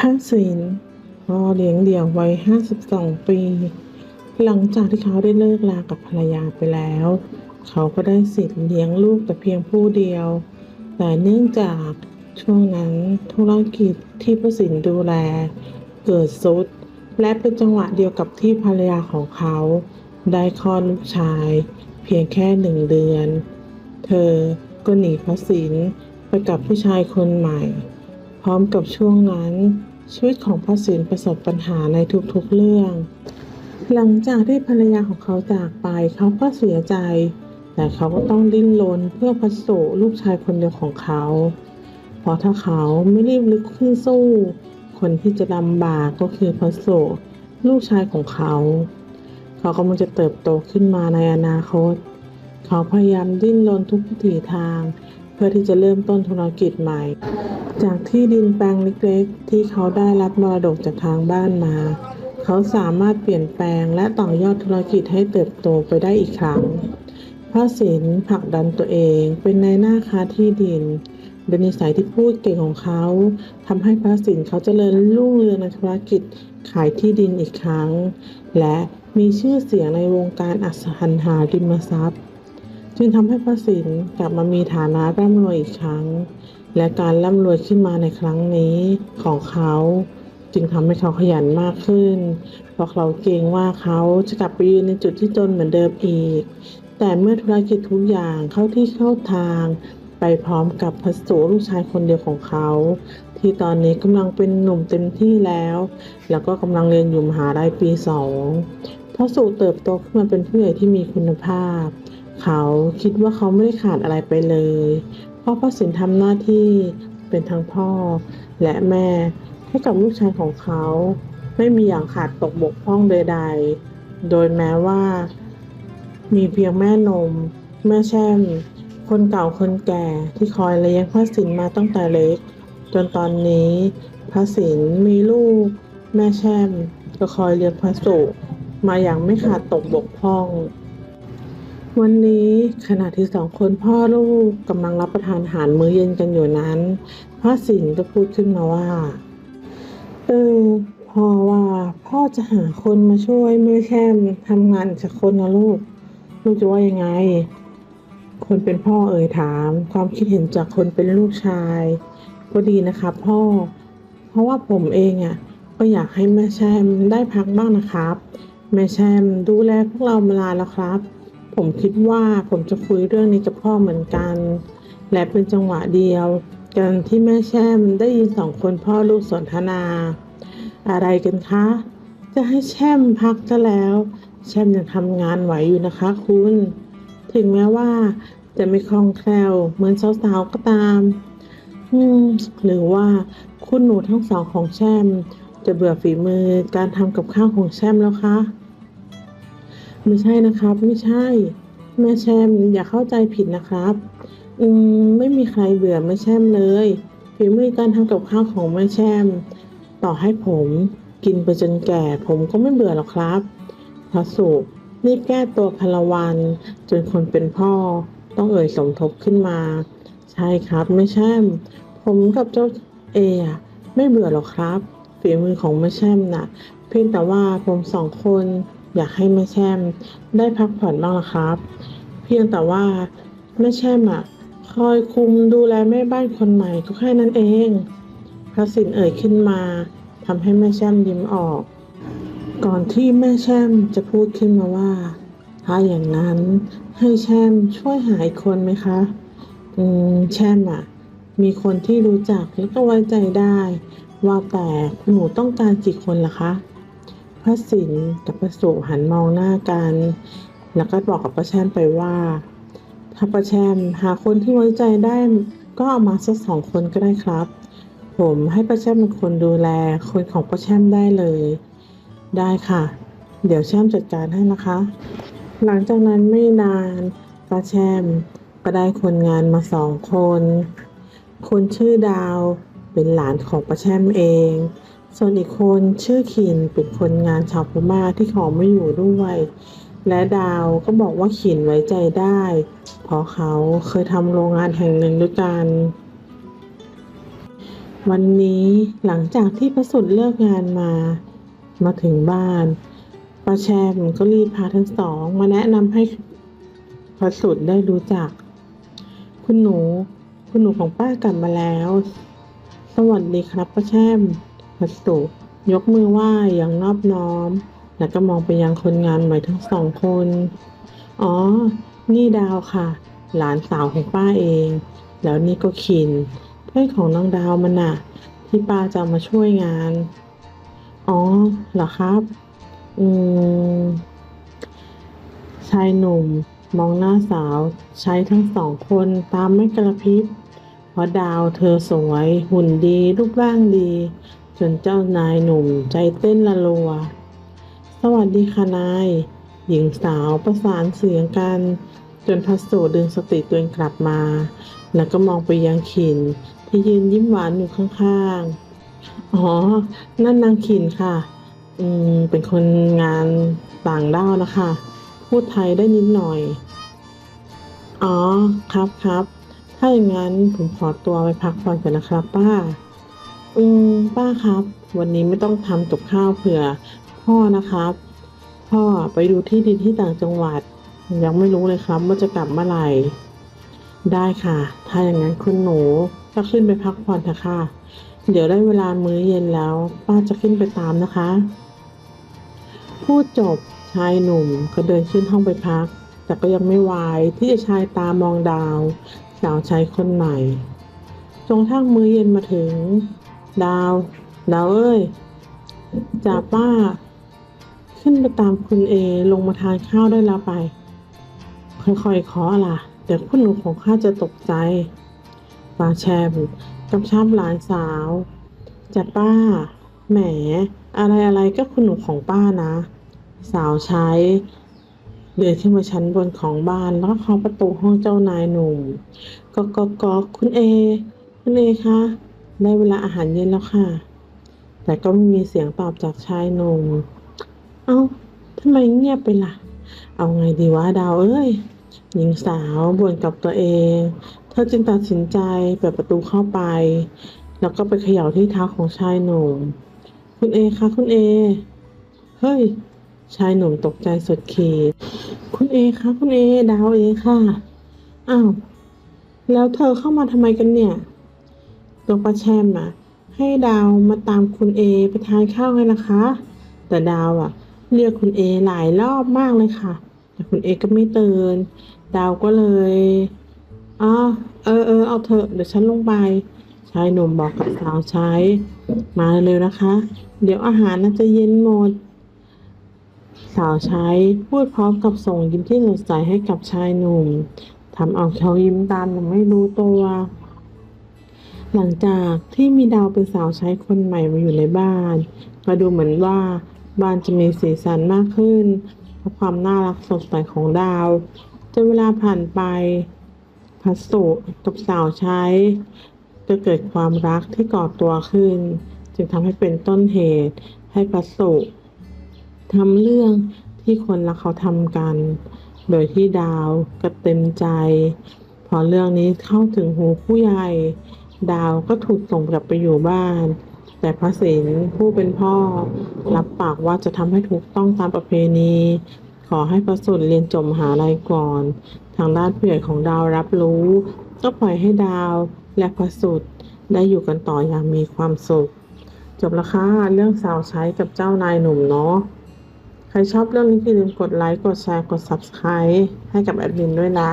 พระศิลป์พ่อเลี้ยงเดี่ยววัย 52 ปี หลังจากที่เขาได้เลิกลากับภรรยาไปแล้ว เขาก็ได้สิทธิ์เลี้ยงลูกแต่เพียงผู้เดียว แต่เนื่องจากช่วงนั้นธุรกิจที่พระศิลป์ดูแล เกิดซุด และเป็นจังหวะเดียวกับที่ภรรยาของเขา ได้คลอดลูกชาย เพียงแค่หนึ่งเดือน เธอก็หนีพระศิลป์ไปกับผู้ชายคนใหม่ พร้อมกับช่วงนั้น ชีวิตของพระศิลประสบปัญหาในทุกๆเรื่อง หลังจากที่ภรรยาของเขาจากไปเขาก็เสียใจ แต่เขาก็ต้องดิ้นรนเพื่อพัสดุลูกชายคนเดียวของเขา เพราะถ้าเขาไม่รีบลุกขึ้นสู้ คนที่จะลำบากก็คือพัสดุลูกชายของเขา เขากำลังจะเติบโตขึ้นมาในอนาคต เขาพยายามดิ้นรนทุกวิถีทาง เพื่อที่จะเริ่มต้นธุรกิจใหม่ จากที่ดินแปลงเล็กๆ ที่เขาได้รับมรดกจากทางบ้านมา เขาสามารถเปลี่ยนแปลงและต่อยอดธุรกิจให้เติบโตไปได้อีกครั้งพระศิลป์ผลักดันตัวเองเป็นในายหน้าค้าที่ดินโดยนิสัยที่พูดเก่งของเขาทำให้พระศิลป์เขาเจริญรุ่งเรืองในธุรกิจขายที่ดินอีกครั้ง และมีชื่อเสียงในวงการอสังหาริมทรัพย์ จึงทำให้พระศิลป์กลับมามีฐานะร่ำรวยอีกครั้ง และการร่ำรวยขึ้นมาในครั้งนี้ของเขา จึงทำให้เขาขยันมากขึ้น เพราะเขาเกรงว่าเขาจะกลับไปยืนในจุดที่จนเหมือนเดิมอีก แต่เมื่อธุรกิจทุกอย่างเข้าที่เข้าทาง ไปพร้อมกับพัสดุลูกชายคนเดียวของเขาที่ตอนนี้กำลังเป็นหนุ่มเต็มที่แล้ว แล้วก็กำลังเรียนอยู่มหาลัยปีสองพระสุเติบโตขึ้นมาเป็นผู้ใหญ่ที่มีคุณภาพ เขาคิดว่าเขาไม่ได้ขาดอะไรไปเลย เพราะพระสินทำหน้าที่เป็นทั้งพ่อและแม่ให้กับลูกชายของเขา ไม่มีอย่างขาดตกบกพร่องใดๆ โดยแม้ว่า มีเพียงแม่นม แม่แช่ม คนเก่าคนแก่ที่คอยเลี้ยงพระสินมาตั้งแต่เล็ก จนตอนนี้พระสินมีลูก แม่แช่มก็คอยเลี้ยงพระสุมาอย่างไม่ขาดตกบกพร่อง วันนี้ขณะที่สองคนพ่อลูกกำลังรับประทานอาหารมื้อเย็นกันอยู่นั้นพระสินก็พูดขึ้นมาว่า เออพ่อว่าพ่อจะหาคนมาช่วยแม่แช่มทำงานอีกคนนะลูก ลูกจะว่ายังไง คนเป็นพ่อเอ่ยถาม ความคิดเห็นจากคนเป็นลูกชายก็ดีนะครับพ่อ เพราะว่าผมเองอะ่ะก็อยากให้แม่แช่มได้พักบ้างนะครับ แม่แช่มดูแลพวกเรามานาแล้วครับ ผมคิดว่าผมจะคุยเรื่องนี้กับพ่อเหมือนกัน และเป็นจังหวะเดียว กันที่แม่แช่มได้ยินสองคนพ่อลูกสนทนา อะไรกันคะ จะให้แช่มพักจะแล้ว แช่มยังทำงานไหวอยู่นะคะคุณ ถึงแม้ว่าจะไม่คล่องแคล่วเหมือนสาวๆก็ตาม อืมหรือว่าคุณหนูทั้งสองของแช่มจะเบื่อฝีมือการทำกับข้าวของแช่มแล้วคะ ไม่ใช่นะครับ ไม่ใช่ แม่แช่มอย่าเข้าใจผิดนะครับ อืมไม่มีใครเบื่อแม่แช่มเลยฝีมือการทำกับข้าวของแม่แช่มต่อให้ผมกินไปจนแก่ ผมก็ไม่เบื่อหรอกครับพระสุรีบแก้ตัวพลวันจนคนเป็นพ่อ ต้องเอ่ยสมทบขึ้นมา ใช่ครับแม่แช่มผมกับเจ้าเออไม่เบื่อหรอกครับฝีมือของแม่แช่มน่ะ เพียงแต่ว่าผมสองคน อยากให้แม่แช่มได้พักผ่อนบ้างละครับ เพียงแต่ว่าแม่แช่มอะคอยคุมดูแลแม่บ้านคนใหม่ก็แค่นั้นเอง พระสินเอ่ยขึ้นมาทำให้แม่แช่มยิ้มออก ก่อนที่แม่แช่มจะพูดขึ้นมาว่า ถ้าอย่างนั้นให้แช่มช่วยหาอีกคนไหมคะ อืมแช่มอะมีคนที่รู้จักแล้วก็ไว้ใจได้ ว่าแต่หนูต้องการกี่คนล่ะคะ ระสินกับพระสุหันมองหน้ากัน แล้วก็บอกกับป้าแช่มไปว่า ถ้าป้าแช่มหาคนที่ไว้ใจได้ก็เอามาสักสองคนก็ได้ครับ ผมให้ป้าแช่มเป็นคนดูแลคนของป้าแช่มได้เลย ได้ค่ะ เดี๋ยวแช่มจัดการให้นะคะ หลังจากนั้นไม่นานป้าแช่มก็ได้คนงานมาสองคน คนชื่อดาวเป็นหลานของป้าแช่มเอง ส่วนอีกคนชื่อขินเป็นคนงานชาวพม่าที่ขอไม่อยู่ด้วย และดาวก็บอกว่าขินไว้ใจได้ เพราะเขาเคยทำโรงงานแห่งหนึ่งด้วยกัน วันนี้หลังจากที่ประสุดเลิกงานมา มาถึงบ้านป้าแชมก็รีบพาทั้งสอง มาแนะนำให้ประสุดได้รู้จัก คุณหนู คุณหนูของป้ากลับมาแล้ว สวัสดีครับป้าแช่ม พัสดุยกมือไหว้อย่างนอบน้อม แล้วก็มองไปยังคนงานใหม่ทั้งสองคน อ๋อ นี่ดาวค่ะ หลานสาวของป้าเอง แล้วนี่ก็คิน เพื่อนของน้องดาวมันน่ะ ที่ป้าจะมาช่วยงาน อ๋อ เหรอครับ อืม ชายหนุ่มมองหน้าสาวใช้ทั้งสองคนตามไม่กระพริบ เพราะดาวเธอสวย หุ่นดี รูปร่างดี จนเจ้านายหนุ่มใจเต้นละรัว สวัสดีค่ะนาย หญิงสาวประสานเสียงกัน จนพัสดุดึงสติตัวเองกลับมา แล้วก็มองไปยังขินที่ยืนยิ้มหวานอยู่ข้างๆ อ๋อ นั่นนางขินค่ะ อืม เป็นคนงานต่างด้าวนะคะ พูดไทยได้นิดหน่อย อ๋อ ครับครับ ถ้าอย่างนั้นผมขอตัวไปพักผ่อนก่อนนะครับป้า อืมป้าครับ วันนี้ไม่ต้องทำกับข้าวเผื่อ พ่อนะครับ พ่อไปดูที่ดินที่ต่างจังหวัด ยังไม่รู้เลยครับว่าจะกลับเมื่อไหร่ ได้ค่ะ ถ้าอย่างนั้นคุณหนูก็ขึ้นไปพักผ่อนเถอะค่ะ เดี๋ยวได้เวลามื้อเย็นแล้ว ป้าจะขึ้นไปตามนะคะ พูดจบชายหนุ่มก็เดินขึ้นห้องไปพัก แต่ก็ยังไม่วายที่จะชายตามองดาว สาวใช้คนใหม่จงทั้งมื้อเย็นมาถึง ดาว ดาวเอ้ยจ่าป้า ขึ้นไปตามคุณเอลงมาทานข้าวได้แล้วไป ค่อยๆขอล่ะ เดี๋ยวคุณหนูของข้าจะตกใจป้าแชมกำชับหลานสาวจ่าป้า แหม อะไรอะไรๆก็คุณหนูของป้านะ สาวใช้ เดินขึ้นมาชั้นบนของบ้านแล้วก็เคาะประตูห้องเจ้านายหนุ่มก็ก็ก็คุณเอ คุณเอคะ ได้เวลาอาหารเย็นแล้วค่ะ แต่ก็ไม่มีเสียงตอบจากชายหนุ่ม เอ้าทำไมเงียบไปล่ะ เอาไงดีวะดาวเอ้ย หญิงสาวบ่นกับตัวเอง เธอจึงตัดสินใจเปิดประตูเข้าไป แล้วก็ไปเขย่าที่เท้าของชายหนุ่ม คุณเอคะคุณเอ เฮ้ย ชายหนุ่มตกใจสุดขีด คุณเอคะคุณเอ ดาวเอค่ะ อ้าว แล้วเธอเข้ามาทำไมกันเนี่ย ตัวป้าแชมอะให้ดาวมาตามคุณเอไปทานข้าวไงล่ะคะ แต่ดาวอะเรียกคุณเอหลายรอบมากเลยค่ะ แต่คุณเอก็ไม่ตื่นดาวก็เลยอ๋อเออเออเอาเถอะเดี๋ยวฉันลงไปชายหนุ่มบอกกับสาวใช้ มาเร็วนะคะ เดี๋ยวอาหารน่าจะเย็นหมด สาวใช้พูดพร้อมกับส่งยิ้มที่สดใสให้กับชายหนุ่มทำเอาเขายิ้มตามอย่างไม่รู้ตัว หลังจากที่มีดาวเป็นสาวใช้คนใหม่มาอยู่ในบ้านก็ดูเหมือนว่าบ้านจะมีสีสันมากขึ้นเพราะความน่ารักสดใสของดาวจนเวลาผ่านไปพัสดุกับสาวใช้ก็เกิดความรักที่ก่อตัวขึ้น จึงทำให้เป็นต้นเหตุให้พัสดุทำเรื่องที่คนรักเขาทำกัน โดยที่ดาวก็เต็มใจ พอเรื่องนี้เข้าถึงหูผู้ใหญ่ ดาวก็ถูกส่งกลับไปอยู่บ้าน แต่พระศิลป์ผู้เป็นพ่อ รับปากว่าจะทำให้ถูกต้องตามประเพณี ขอให้ประสุดเรียนจบมหาลัยก่อน ทางด้านผู้ใหญ่ของดาวรับรู้ ก็ปล่อยให้ดาวและพระสุดได้อยู่กันต่ออย่างมีความสุข จบล้วค่ะเรื่องสาวใช้กับเจ้านายหนุ่มเนาะใครชอบเรื่องนี้อย่าลืมกดไลค์ กดแชร์ กด Subscribe ให้กับแอดมินด้วยนะ